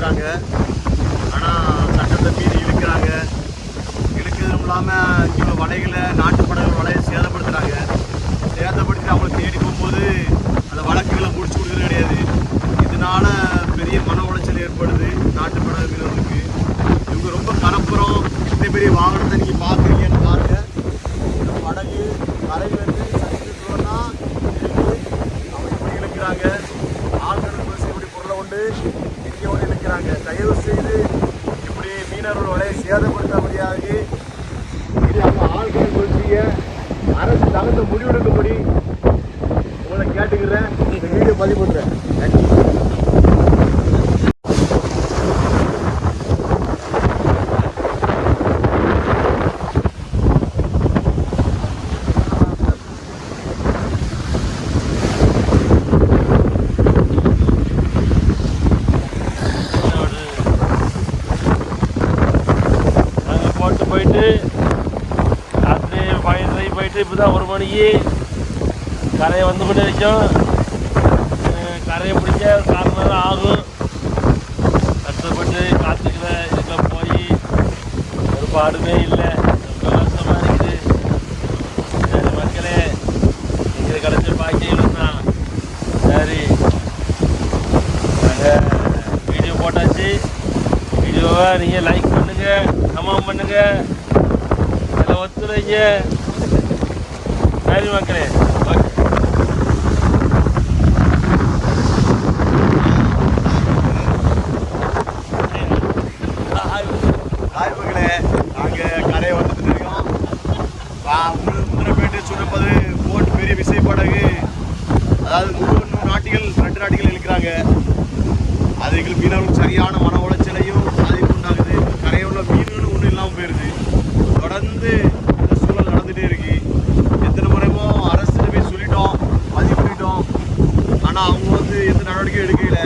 இருக்கிறாங்க. ஆனால் சட்டத்தை மீறி இழுக்கிறாங்க இழுக்கிறதும் இல்லாமல் இவ்வளோ வலைகளை நாட்டு படகு வலையை சேதப்படுத்துகிறாங்க சேதப்படுத்தி அவங்களை தேடி போகும்போது அந்த வழக்குகளை முடிச்சு கொடுக்குறது கிடையாது. இதனால் பெரிய மன உளைச்சல் ஏற்படுது நாட்டு படகு மீனவர்களுக்கு இவங்க ரொம்ப கலப்புறம் இத்தனை பெரிய வாகனத்தை நீங்கள் பார்க்குறீங்கன்னு பாருங்க. இந்த படகு கரையிலேருந்து சந்திக்கிறோன்னா அவங்க இழுக்கிறாங்க. ஆட்கள் விவசாயம் பொருளை கொண்டு தயவு செய்து இப்படி மீனவர்கள் வலையை முடியாது இது அந்த ஆள்கள் பற்றிய அரசு தகுந்த முடிவெடுக்கும்படி உங்களை கேட்டுக்கிறேன். இந்த வீடியோ பதிவு பண்ணுறேன் நன்றி. போயிட்டு ராத்திரி பதினரை போயிட்டு இப்போ தான் ஒரு மணிக்கு கரையை வந்து கொண்டு இருக்கோம் கரையை பிடிக்க காரணம் கால் நேரம் ஆகும். கஷ்டப்பட்டு காத்துக்கிற இதுக்குள்ள போய் ஒரு பாடுமே இல்லை. ரொம்ப கஷ்டமாக இருக்குது. சரி மக்களே நீங்கள் கிடச்ச பாக்கியம் தான். சரி. நாங்கள் வீடியோ போட்டாச்சு. வீடியோவை நீங்கள் லைக் பண்ணுங்க பண்ணுங்க. அதில் ஒத்துழைங்க. சரி மக்களே. நாங்கள் சொன்னபோது பெரிய விசை படகு அதாவது முழு நாட்டிகள் ரெண்டு நாட்டிகள் இருக்கிறாங்க. அதுக்கு மீனவர்களுக்கு சரியான மன എന്ത് നടപടികൾ എടുക്കുകയില്ല.